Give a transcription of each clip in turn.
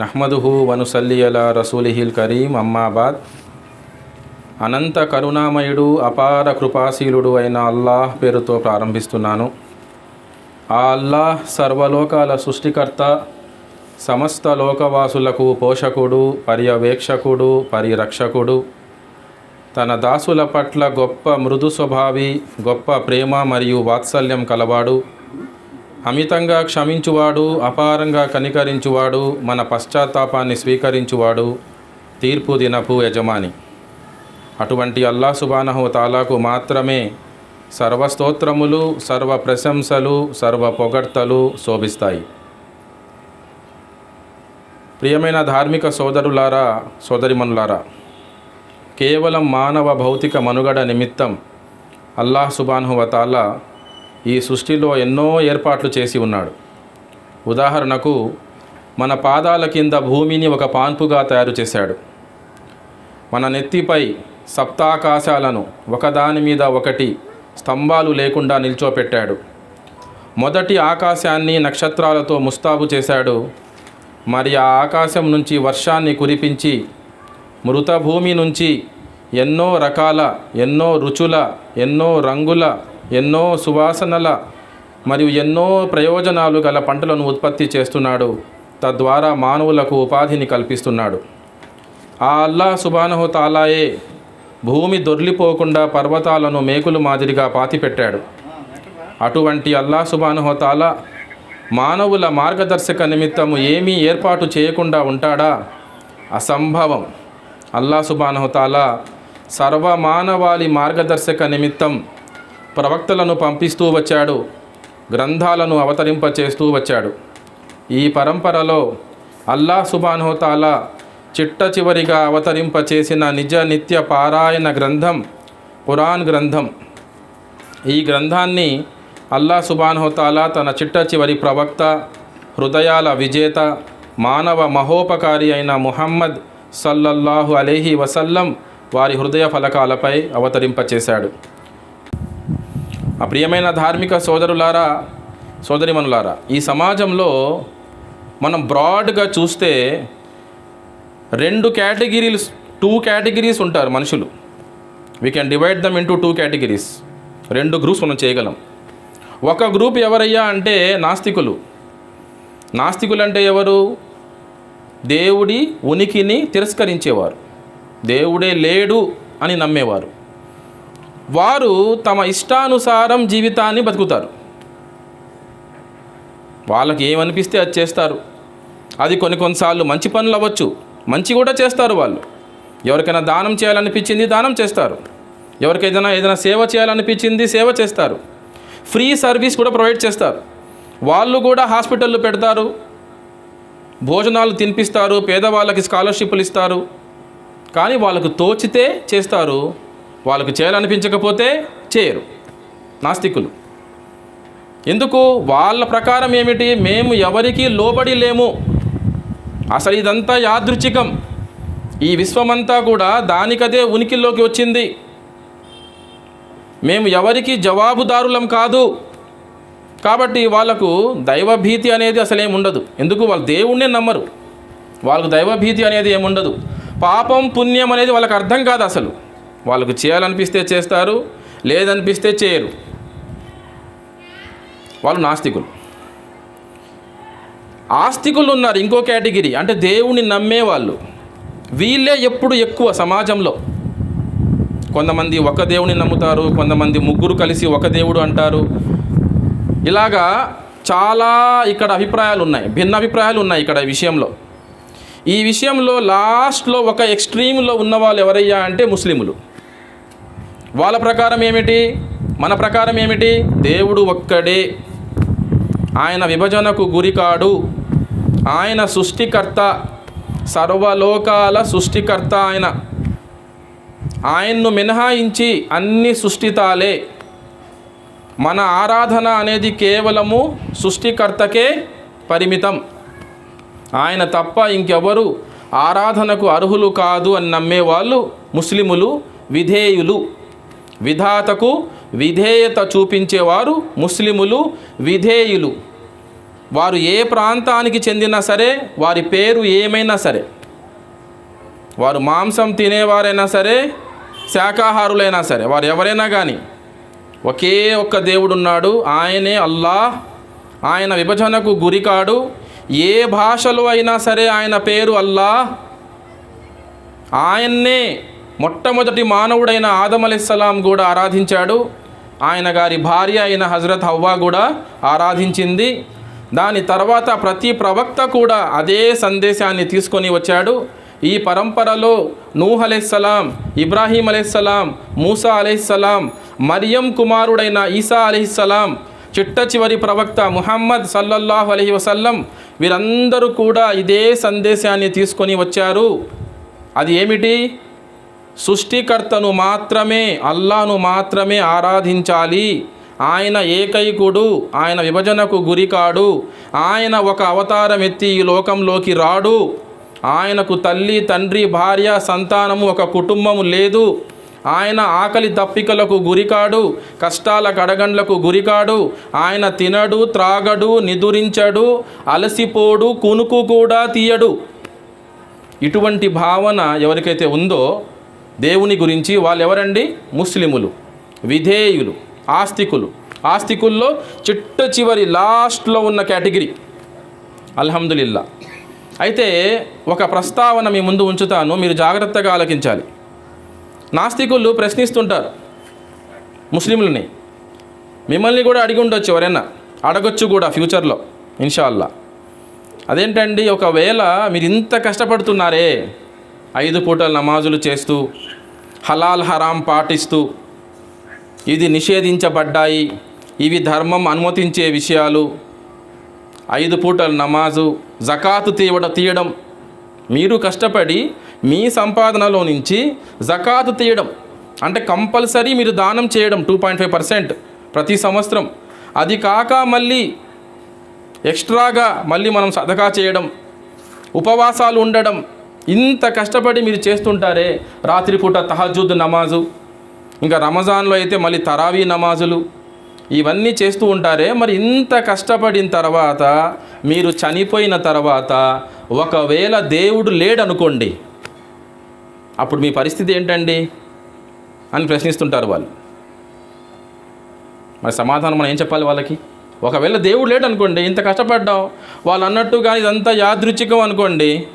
నహ్మదుహు వనుసల్లి అలా రసూలిహిల్ కరీం అమ్మాబాద్. అనంత కరుణామయుడు అపార కృపాశీలుడు అయిన అల్లాహ్ పేరుతో ప్రారంభిస్తున్నాను. ఆ అల్లాహ్ సర్వలోకాల సృష్టికర్త సమస్త లోకవాసులకు పోషకుడు పర్యవేక్షకుడు పరిరక్షకుడు. తన దాసుల పట్ల గొప్ప మృదు స్వభావి గొప్ప ప్రేమ మరియు వాత్సల్యం కలవాడు. అమితంగా క్షమించువాడు అపారంగా కనికరించువాడు మన పశ్చాత్తాపాన్ని స్వీకరించువాడు తీర్పు దినపు యజమాని. అటువంటి అల్లా సుబానహు తాలాకు మాత్రమే సర్వస్తోత్రములు సర్వ ప్రశంసలు సర్వ పొగడ్తలు శోభిస్తాయి. ప్రియమైన ధార్మిక సోదరులారా సోదరిమనులారా కేవలం మానవ భౌతిక మనుగడ నిమిత్తం అల్లాహ్ సుబాన్హువతాలా ఈ సృష్టిలో ఎన్నో ఏర్పాట్లు చేసి ఉన్నాడు. ఉదాహరణకు మన పాదాల కింద భూమిని ఒక పాన్పుగా తయారు చేశాడు. మన నెత్తిపై సప్తాకాశాలను ఒకదాని మీద ఒకటి స్తంభాలు లేకుండా నిల్చోపెట్టాడు. మొదటి ఆకాశాన్ని నక్షత్రాలతో ముస్తాబు చేశాడు. మరి ఆ ఆకాశం నుంచి వర్షాన్ని కురిపించి మృత భూమి నుంచి ఎన్నో రకాల ఎన్నో రుచుల ఎన్నో రంగుల ఎన్నో సువాసనల మరియు ఎన్నో ప్రయోజనాలు గల పంటలను ఉత్పత్తి చేస్తున్నాడు. తద్వారా మానవులకు ఉపాధిని కల్పిస్తున్నాడు. ఆ అల్లా సుబానహు తాలాయే భూమి దొర్లిపోకుండా పర్వతాలను మేకులు మాదిరిగా పాతిపెట్టాడు. అటువంటి అల్లా సుబానహు తాలా మానవుల మార్గదర్శక నిమిత్తము ఏమీ ఏర్పాటు చేయకుండా ఉంటాడా? అసంభవం. అల్లా సుబానహు తాలా సర్వమానవాళి మార్గదర్శక నిమిత్తం ప్రవక్తలను పంపిస్తూ వచ్చాడు గ్రంథాలను అవతరింపచేస్తూ వచ్చాడు. ఈ పరంపరలో అల్లా సుబానహు చిట్ట చివరిగా అవతరింపచేసిన నిజ నిత్య పారాయణ గ్రంథం పురాణ్ గ్రంథం. ఈ గ్రంథాన్ని అల్లా సుబాన్హోతాలా తన చిట్ట చివరి ప్రవక్త హృదయాల విజేత మానవ మహోపకారి అయిన ముహమ్మద్ సల్లల్లాహు అలీహి వసల్లం వారి హృదయ ఫలకాలపై అవతరింపచేశాడు. ప్రియమైన ధార్మిక సోదరులారా సోదరిమనులారా ఈ సమాజంలో మనం బ్రాడ్గా చూస్తే రెండు కేటగిరీలు టూ కేటగిరీస్ ఉంటారు మనుషులు. We can divide them into two categories రెండు గ్రూప్స్ మనం చేయగలం. ఒక గ్రూప్ ఎవరయ్యా అంటే నాస్తికులు. నాస్తికులు అంటే ఎవరు? దేవుడి ఉనికిని తిరస్కరించేవారు. దేవుడే లేడు అని నమ్మేవారు. వారు తమ ఇష్టానుసారం జీవితాన్ని బతుకుతారు. వాళ్ళకి ఏమనిపిస్తే అది చేస్తారు. అది కొన్ని కొన్నిసార్లు మంచి పనులు అవ్వచ్చు. మంచి కూడా చేస్తారు వాళ్ళు. ఎవరికైనా దానం చేయాలనిపించింది దానం చేస్తారు. ఎవరికైనా ఏదైనా సేవ చేయాలనిపించింది సేవ చేస్తారు. ఫ్రీ సర్వీస్ కూడా ప్రొవైడ్ చేస్తారు. వాళ్ళు కూడా హాస్పిటల్లు పెడతారు. భోజనాలు తినిపిస్తారు. పేదవాళ్ళకి స్కాలర్షిప్లు ఇస్తారు. కానీ వాళ్ళకు తోచితే చేస్తారు. వాళ్ళకు చేయాలనిపించకపోతే చేయరు. నాస్తికులు. ఎందుకు? వాళ్ళ ప్రకారం ఏమిటి? మేము ఎవరికి లోబడి లేము. అసలు ఇదంతా యాదృచ్ఛికం. ఈ విశ్వమంతా కూడా దానికదే ఉనికిలోకి వచ్చింది. మేము ఎవరికి జవాబుదారులం కాదు. కాబట్టి వాళ్ళకు దైవభీతి అనేది అసలేం ఉండదు. ఎందుకు? వాళ్ళు దేవుణ్ణే నమ్మరు. వాళ్ళకు దైవభీతి అనేది ఏముండదు పాపం పుణ్యం అనేది వాళ్ళకి అర్థం కాదు అసలు. వాళ్ళకు చేయాలనిపిస్తే చేస్తారు లేదనిపిస్తే చేయరు. వాళ్ళు నాస్తికులు. ఆస్తికులు ఉన్నారు ఇంకో కేటగిరీ అంటే దేవుణ్ణి నమ్మే వాళ్ళు. వీళ్ళే ఎప్పుడు ఎక్కువ సమాజంలో. కొంతమంది ఒక దేవుని నమ్ముతారు కొంతమంది ముగ్గురు కలిసి ఒక దేవుడు అంటారు. ఇలాగా చాలా ఇక్కడ అభిప్రాయాలు ఉన్నాయి భిన్న అభిప్రాయాలు ఉన్నాయి ఇక్కడ విషయంలో. ఈ విషయంలో లాస్ట్లో ఒక ఎక్స్ట్రీమ్లో ఉన్న వాళ్ళు ఎవరయ్యా అంటే ముస్లిములు. వాళ్ళ ప్రకారం ఏమిటి? మన ప్రకారం ఏమిటి? దేవుడు ఒక్కడే. ఆయన విభజనకు గురికాడు. ఆయన సృష్టికర్త సర్వలోకాల సృష్టికర్త ఆయన. ఆయన్ను మినహాయించి అన్ని సృష్టితాలే. మన ఆరాధన అనేది కేవలము సృష్టికర్తకే పరిమితం. ఆయన తప్ప ఇంకెవరు ఆరాధనకు అర్హులు కాదు అని నమ్మేవాళ్ళు ముస్లిములు విధేయులు. విధాతకు విధేయత చూపించేవారు ముస్లిములు విధేయులు. వారు ఏ ప్రాంతానికి చెందినా సరే వారి పేరు ఏమైనా సరే వారు మాంసం తినేవారైనా సరే శాకాహారులైనా సరే వారు ఎవరైనా కానీ ఒకే ఒక్క దేవుడు ఉన్నాడు ఆయనే అల్లాహ్. ఆయన విభజనకు గురికాడు. ఏ భాషలో అయినా సరే ఆయన పేరు అల్లాహ్. ఆయన్నే మొట్టమొదటి మానవుడైన ఆదం అలెస్సలాం కూడా ఆరాధించాడు. ఆయన గారి భార్య అయిన హజరత్ హవ్వా కూడా ఆరాధించింది. దాని తర్వాత ప్రతి ప్రవక్త కూడా అదే సందేశాన్ని తీసుకొని వచ్చాడు. ఈ పరంపరలో నూహ్ అలెస్సలాం ఇబ్రాహీం అలెస్సలాం మూసా అలెస్సలాం మరియం కుమారుడైన ఈసా అలెస్సలాం చిట్ట చివరి ప్రవక్త ముహమ్మద్ సల్లల్లాహు అలహి వసల్లం వీరందరూ కూడా ఇదే సందేశాన్ని తీసుకొని వచ్చారు. అది ఏమిటి? సృష్టికర్తను మాత్రమే అల్లాను మాత్రమే ఆరాధించాలి. ఆయన ఏకైకుడు ఆయన విభజనకు గురికాడు. ఆయన ఒక అవతారం ఎత్తి ఈ లోకంలోకి రాడు. ఆయనకు తల్లి తండ్రి భార్య సంతానము ఒక కుటుంబము లేదు. ఆయన ఆకలి దప్పికలకు గురికాడు కష్టాల కడగండ్లకు గురికాడు. ఆయన తినడు త్రాగడు నిదురించడు అలసిపోడు కునుకు కూడా తీయడు. ఇటువంటి భావన ఎవరికైతే ఉందో దేవుని గురించి వాళ్ళు ఎవరండి ముస్లిములు విధేయులు ఆస్తికులు. ఆస్తికుల్లో చిట్ట చివరి లాస్ట్లో ఉన్న కేటగిరీ. అల్హమ్దులిల్లా. అయితే ఒక ప్రస్తావన మీ ముందు ఉంచుతాను మీరు జాగ్రత్తగా ఆలకించాలి. నాస్తికులు ప్రశ్నిస్తుంటారు ముస్లింలని. మిమ్మల్ని కూడా అడిగి ఉండొచ్చు ఎవరైనా. అడగొచ్చు కూడా ఫ్యూచర్లో ఇన్షాల్లా. అదేంటండి? ఒకవేళ మీరు ఇంత కష్టపడుతున్నారే ఐదు పూటల నమాజులు చేస్తూ హలాల్ హరాం పాటిస్తూ ఇది నిషేధించబడ్డాయి. ఇవి ధర్మం అనుమతించే విషయాలు. ఐదు పూటల నమాజు జకాతు తీయడం తీయడం. మీరు కష్టపడి మీ సంపాదనలో నుంచి జకాతు తీయడం. అంటే కంపల్సరీ మీరు దానం చేయడం టూ పాయింట్ ఫైవ్ పర్సెంట్ ప్రతి సంవత్సరం. అది కాక మళ్ళీ ఎక్స్ట్రాగా మళ్ళీ మనం సదకా చేయడం. ఉపవాసాలు ఉండడం. ఇంత కష్టపడి మీరు చేస్తుంటారే? రాత్రిపూట తహజుద్ నమాజు. ఇంకా రమజాన్లో అయితే మళ్ళీ తరావీ నమాజులు. ఇవన్నీ చేస్తూ ఉంటారే? మరి ఇంత కష్టపడిన తర్వాత మీరు చనిపోయిన తర్వాత ఒకవేళ దేవుడు లేడనుకోండి అప్పుడు మీ పరిస్థితి ఏంటండి? అని ప్రశ్నిస్తుంటారు వాళ్ళు. మరి సమాధానం మనం ఏం చెప్పాలి వాళ్ళకి? ఒకవేళ దేవుడు లేడనుకోండి ఇంత కష్టపడ్డాం వాళ్ళు అన్నట్టుగా ఇదంతా యాదృచ్ఛికం అనుకోండి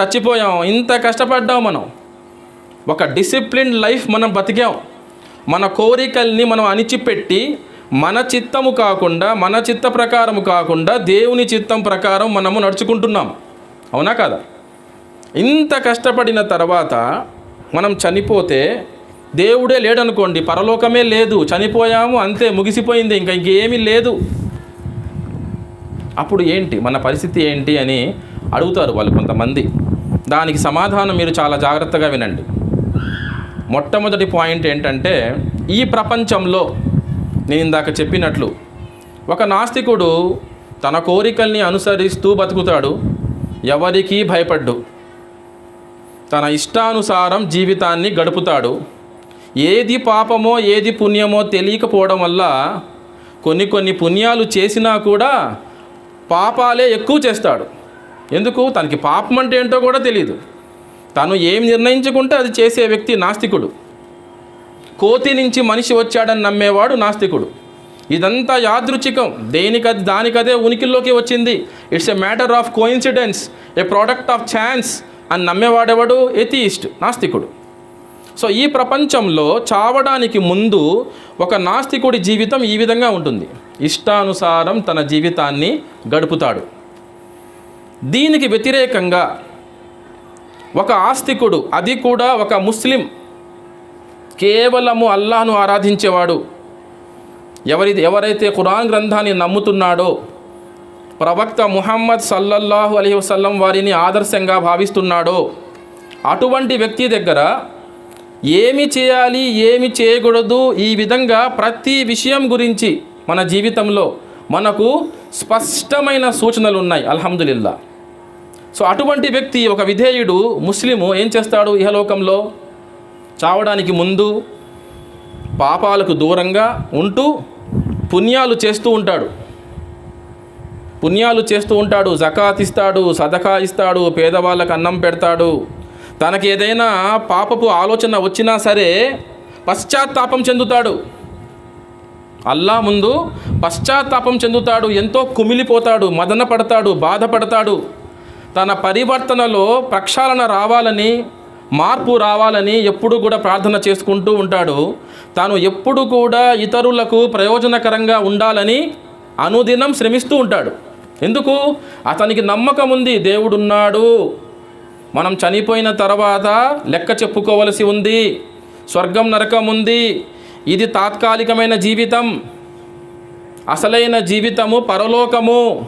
చచ్చిపోయాం ఇంత కష్టపడ్డాం మనం. ఒక డిసిప్లిన్ లైఫ్ మనం బతికాం. మన కోరికల్ని మనం అణిచిపెట్టి మన చిత్తము కాకుండా మన చిత్త ప్రకారము కాకుండా దేవుని చిత్తం ప్రకారం మనము నడుచుకుంటున్నాం. అవునా కదా? ఇంత కష్టపడిన తర్వాత మనం చనిపోతే దేవుడే లేడనుకోండి పరలోకమే లేదు. చనిపోయాము అంతే ముగిసిపోయింది ఇంకా ఇంకేమీ లేదు. అప్పుడు ఏంటి? మన పరిస్థితి ఏంటి అని అడుగుతారు వాళ్ళు కొంతమంది. దానికి సమాధానం మీరు చాలా జాగ్రత్తగా వినండి. మొట్టమొదటి పాయింట్ ఏంటంటే ఈ ప్రపంచంలో నేను ఇందాక చెప్పినట్లు ఒక నాస్తికుడు తన కోరికల్ని అనుసరిస్తూ బతుకుతాడు ఎవరికీ భయపడ్డు. తన ఇష్టానుసారం జీవితాన్ని గడుపుతాడు. ఏది పాపమో ఏది పుణ్యమో తెలియకపోవడం వల్ల కొన్ని కొన్ని పుణ్యాలు చేసినా కూడా పాపాలే ఎక్కువ చేస్తాడు. ఎందుకు? తనకి పాపం అంటే ఏంటో కూడా తెలియదు తను ఏం నిర్ణయించుకుంటే అది చేసే వ్యక్తి నాస్తికుడు. కోతి నుంచి మనిషి వచ్చాడని నమ్మేవాడు నాస్తికుడు. ఇదంతా యాదృచ్ఛికం. దేనికది దానికదే ఉనికిలోకి వచ్చింది. It's a matter of coincidence a product of chance అని నమ్మేవాడెవడు? ఎథియిస్ట్ నాస్తికుడు. సో ఈ ప్రపంచంలో చావడానికి ముందు ఒక నాస్తికుడి జీవితం ఈ విధంగా ఉంటుంది. ఇష్టానుసారం తన జీవితాన్ని గడుపుతాడు. దీనికి వ్యతిరేకంగా ఒక ఆస్తికుడు అది కూడా ఒక ముస్లిం కేవలము అల్లాను ఆరాధించేవాడు. ఎవరి ఎవరైతే ఖురాన్ గ్రంథాన్ని నమ్ముతున్నాడో ప్రవక్త ముహమ్మద్ సల్లల్లాహు అలీ వసల్లం వారిని ఆదర్శంగా భావిస్తున్నాడో అటువంటి వ్యక్తి దగ్గర ఏమి చేయాలి ఏమి చేయకూడదు ఈ విధంగా ప్రతి విషయం గురించి మన జీవితంలో మనకు స్పష్టమైన సూచనలు ఉన్నాయి అల్హమ్దులిల్లా. సో అటువంటి వ్యక్తి ఒక విధేయుడు ముస్లిము ఏం చేస్తాడు ఇహలోకంలో? చావడానికి ముందు పాపాలకు దూరంగా ఉంటూ పుణ్యాలు చేస్తూ ఉంటాడు. పుణ్యాలు చేస్తూ ఉంటాడు. జకాత్ ఇస్తాడు సదకా ఇస్తాడు పేదవాళ్ళకు అన్నం పెడతాడు. తనకి ఏదైనా పాపపు ఆలోచన వచ్చినా సరే పశ్చాత్తాపం చెందుతాడు. అల్లా ముందు పశ్చాత్తాపం చెందుతాడు ఎంతో కుమిలిపోతాడు మదన పడతాడు బాధపడతాడు. తన పరివర్తనలో ప్రక్షాళన రావాలని మార్పు రావాలని ఎప్పుడు కూడా ప్రార్థన చేసుకుంటూ ఉంటాడు. తాను ఎప్పుడు కూడా ఇతరులకు ప్రయోజనకరంగా ఉండాలని అనుదినం శ్రమిస్తూ ఉంటాడు. ఎందుకు? అతనికి నమ్మకం ఉంది దేవుడున్నాడు. మనం చనిపోయిన తర్వాత లెక్క చెప్పుకోవలసి ఉంది. స్వర్గం నరకం ఉంది. ఇది తాత్కాలికమైన జీవితం. అసలైన జీవితము పరలోకము.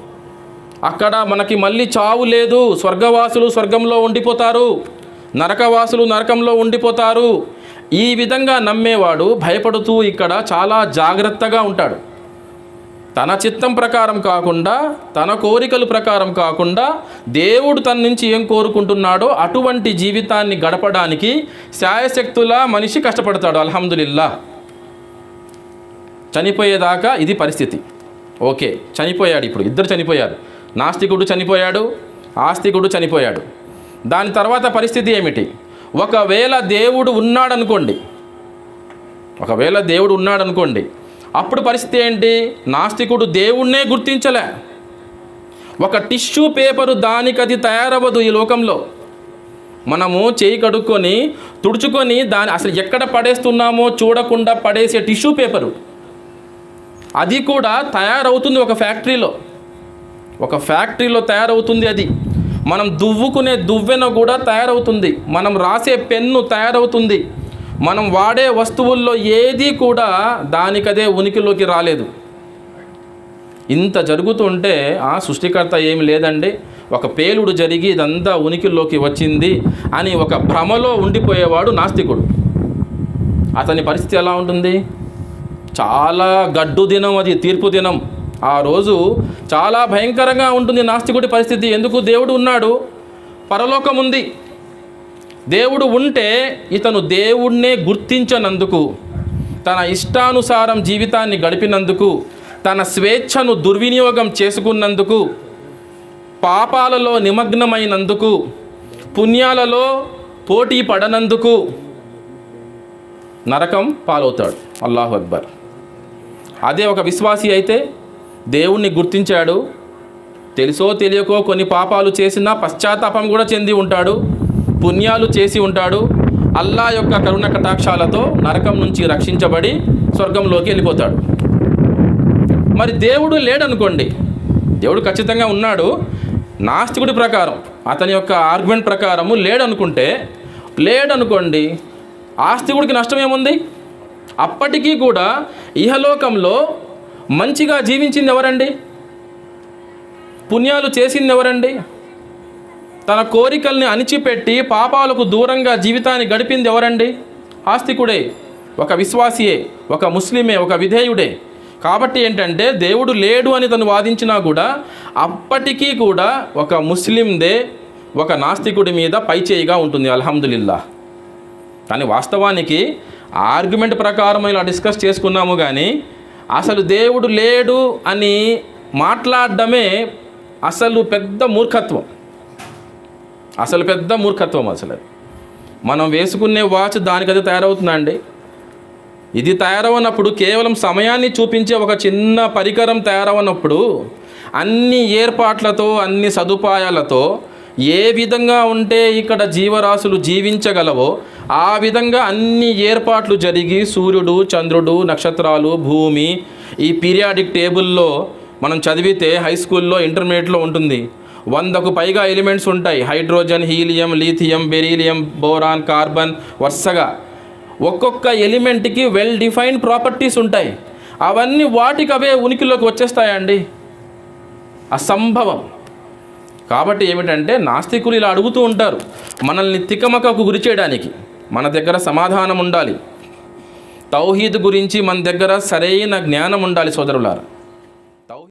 అక్కడ మనకి మళ్ళీ చావు లేదు. స్వర్గవాసులు స్వర్గంలో ఉండిపోతారు. నరకవాసులు నరకంలో ఉండిపోతారు. ఈ విధంగా నమ్మేవాడు భయపడుతూ ఇక్కడ చాలా జాగ్రత్తగా ఉంటాడు. తన చిత్తం ప్రకారం కాకుండా తన కోరికల ప్రకారం కాకుండా దేవుడు తన నుంచి ఏం కోరుకుంటున్నాడో అటువంటి జీవితాన్ని గడపడానికి శాయశక్తులా మనిషి కష్టపడతాడు. అల్హమ్దుల్లా చనిపోయేదాకా ఇది పరిస్థితి. ఓకే చనిపోయాడు ఇప్పుడు ఇద్దరు చనిపోయారు. నాస్తికుడు చనిపోయాడు ఆస్తికుడు చనిపోయాడు. దాని తర్వాత పరిస్థితి ఏమిటి? ఒకవేళ దేవుడు ఉన్నాడనుకోండి ఒకవేళ దేవుడు ఉన్నాడనుకోండి అప్పుడు పరిస్థితి ఏంటి? నాస్తికుడు దేవుణ్ణే గుర్తించలే. ఒక టిష్యూ పేపరు దానికది తయారవ్వదు ఈ లోకంలో. మనము చేయి కడుక్కొని తుడుచుకొని దాని అసలు ఎక్కడ పడేస్తున్నామో చూడకుండా పడేసే టిష్యూ పేపరు. అది కూడా తయారవుతుంది ఒక ఫ్యాక్టరీలో. ఒక ఫ్యాక్టరీలో తయారవుతుంది అది. మనం దువ్వుకునే దువ్వెన కూడా తయారవుతుంది. మనం రాసే పెన్ను తయారవుతుంది. మనం వాడే వస్తువుల్లో ఏది కూడా దానికదే ఉనికిలోకి రాలేదు. ఇంత జరుగుతుంటే ఆ సృష్టికర్త ఏమి లేదండి. ఒక పేలుడు జరిగి ఇదంతా ఉనికిలోకి వచ్చింది అని ఒక భ్రమలో ఉండిపోయేవాడు నాస్తికుడు. అతని పరిస్థితి ఎలా ఉంటుంది? చాలా గడ్డు దినం అది తీర్పు దినం. ఆ రోజు చాలా భయంకరంగా ఉంటుంది నాస్తికుడి పరిస్థితి. ఎందుకు? దేవుడు ఉన్నాడు. పరలోకం ఉంది. దేవుడు ఉంటే ఇతను దేవుణ్ణే గుర్తించనందుకు తన ఇష్టానుసారం జీవితాన్ని గడిపినందుకు తన స్వేచ్ఛను దుర్వినియోగం చేసుకున్నందుకు పాపాలలో నిమగ్నమైనందుకు పుణ్యాలలో పోటీ పడనందుకు నరకం పాలవుతాడు. అల్లాహు అక్బర్. అదే ఒక విశ్వాసి అయితే దేవుణ్ణి గుర్తించాడు. తెలుసో తెలియకో కొన్ని పాపాలు చేసినా పశ్చాత్తాపం కూడా చెంది ఉంటాడు. పుణ్యాలు చేసి ఉంటాడు. అల్లా యొక్క కరుణ కటాక్షాలతో నరకం నుంచి రక్షించబడి స్వర్గంలోకి వెళ్ళిపోతాడు. మరి దేవుడు లేడనుకోండి దేవుడు ఖచ్చితంగా ఉన్నాడు. నాస్తికుడి ప్రకారం అతని యొక్క ఆర్గ్యుమెంట్ ప్రకారము లేడనుకుంటే లేడనుకోండి ఆస్తికుడికి నష్టం ఏముంది? అప్పటికీ కూడా ఇహలోకంలో మంచిగా జీవించింది ఎవరండి? పుణ్యాలు చేసింది ఎవరండి? తన కోరికల్ని అణిచిపెట్టి పాపాలకు దూరంగా జీవితాన్ని గడిపింది ఎవరండి? ఆస్తికుడే ఒక విశ్వాసియే ఒక ముస్లిమే ఒక విధేయుడే. కాబట్టి ఏంటంటే దేవుడు లేడు అని తను వాదించినా కూడా అప్పటికీ కూడా ఒక ముస్లిందే ఒక నాస్తికుడి మీద పైచేయిగా ఉంటుంది అల్హమ్దుల్లా కానీ వాస్తవానికి ఆర్గ్యుమెంట్ ప్రకారం ఇలా డిస్కస్ చేసుకున్నాము కానీ అసలు దేవుడు లేడు అని మాట్లాడడమే అసలు పెద్ద మూర్ఖత్వం. అసలు పెద్ద మూర్ఖత్వం అసలు మనం వేసుకునే వాచ్ దానికది తయారవుతుందండి. ఇది తయారవనప్పుడు కేవలం సమయాన్ని చూపించే ఒక చిన్న పరికరం తయారవనప్పుడు అన్ని ఏర్పాట్లతో అన్ని సదుపాయాలతో ఏ విధంగా ఉంటే ఇక్కడ జీవరాశులు జీవించగలవో ఆ విధంగా అన్ని ఏర్పాట్లు జరిగి సూర్యుడు చంద్రుడు నక్షత్రాలు భూమి ఈ పీరియాడిక్ టేబుల్లో మనం చదివితే హై స్కూల్లో ఇంటర్మీడియట్లో ఉంటుంది. వందకు పైగా ఎలిమెంట్స్ ఉంటాయి. Hydrogen helium lithium beryllium boron carbon వరుసగా. ఒక్కొక్క ఎలిమెంట్కి వెల్ డిఫైన్డ్ ప్రాపర్టీస్ ఉంటాయి. అవన్నీ వాటికి అవే ఉనికిలోకి వచ్చేస్తాయండి. అసంభవం. కాబట్టి ఏమిటంటే నాస్తికులు ఇలా అడుగుతూ ఉంటారు మనల్ని తికమకకు గురి చేయడానికి మన దగ్గర సమాధానం ఉండాలి. తౌహీద్ గురించి మన దగ్గర సరైన జ్ఞానం ఉండాలి సోదరులారా.